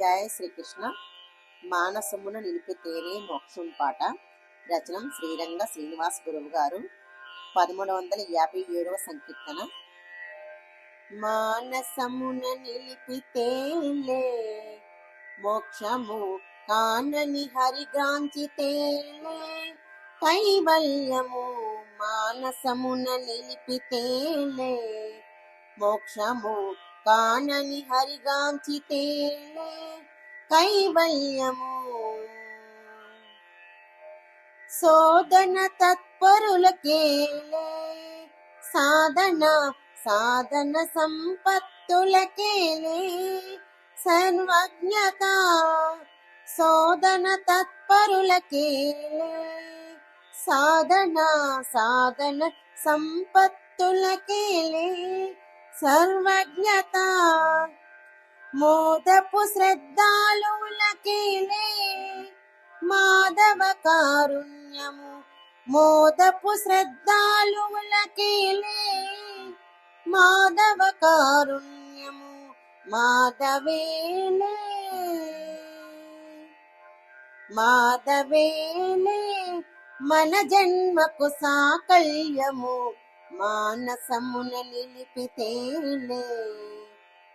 జయ శ్రీకృష్ణ. మానసమున నిలిపితేనే మోక్షం పాట. రచన శ్రీరంగ శ్రీనివాస్ గురువు గారు. పదమూడు వందల యాభై ఏడవ సంకీర్తన. మానసమున నిలిపితేలే మోక్షము కానని హరిగాంచితేలే కైవల్యము మానసమున నిలిపితేలే మోక్షము కానని హరిగాంచితే కైవల్యము శోధన తత్పరులకేలే సాధన సాధన సంపత్తులకేలే సర్వజ్ఞత శోధన తత్పరులకేలే సాధన సాధన సంపత్తులకేలే సర్వజ్ఞత. మోదపు శ్రద్ధాలులకేలే మాధవ కారుణ్యము మోదపు శ్రద్ధాలులకేలే మాధవ కారుణ్యము మాధవేలే మాధవేలే మన జన్మకు సాకల్యము. మానసమున నిలిపితేలే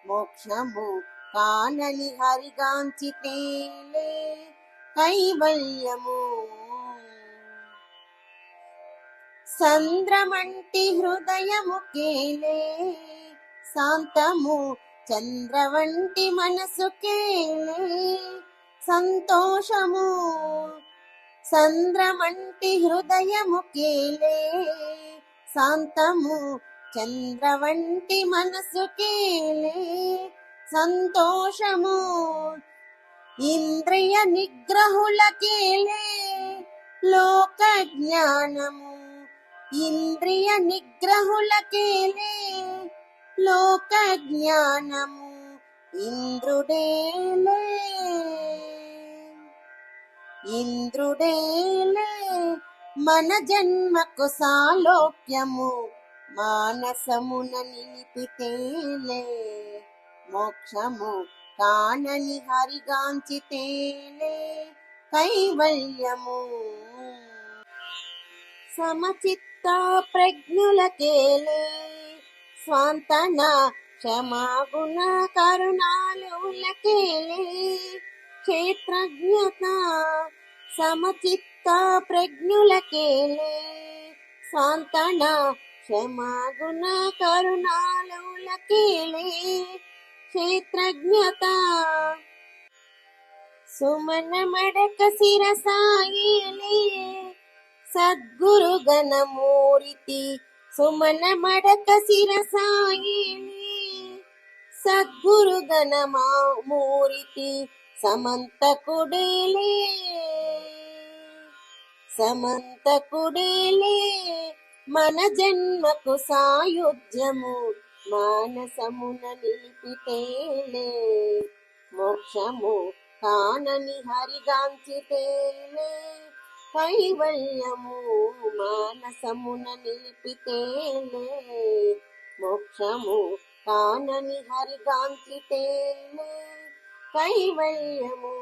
మోక్షము కానని హరిగాంచితేలే కైవల్యము సంద్రమంటి హృదయము కేలే శాంతము చంద్రవంటి మనసు కేలే. సంతోషము చంద్రమంటి హృదయము కేలే. శాంతము. చంద్రవంటి మనసు సంతోషము. ఇంద్రియ నిగ్రహుల లోక జ్ఞానము. ఇంద్రియ నిగ్రహుల లోక జ్ఞానము. ఇంద్రుడేలే. ఇంద్రుడేలే. మన జన్మకు సాలోక్యము మానసమున నిలిపితేలే మోక్షము కానని హరిగాంచితేలే కైవల్యము. సమచిత్త ప్రజ్ఞులకేలే స్వాంతన క్షమాగుణ కరుణాలులకేలే క్షేత్రజ్ఞత సమచిత్త ప్రజ్ఞులకేలే. సాంతన క్షమాగుణ కరుణాలులకేలే క్షేత్రజ్ఞత సుమన మడక శిరసాయిలే. సద్గురు గణమూరితి సుమన మడక శిరసాయిలే. సద్గురు గణమా మూరితి సమంత కుడేలే సమంతకుడేలే మన జన్మకు సాయుధ్యము. మానసమున నిలిపితేలే మోక్షము కానని హరిగాంచితేలే కైవల్యము మానసమున నిలిపితేలే మోక్షము కానని హరిగాంచితేలే కైవల్యము.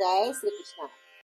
జయ శ్రీకృష్ణ.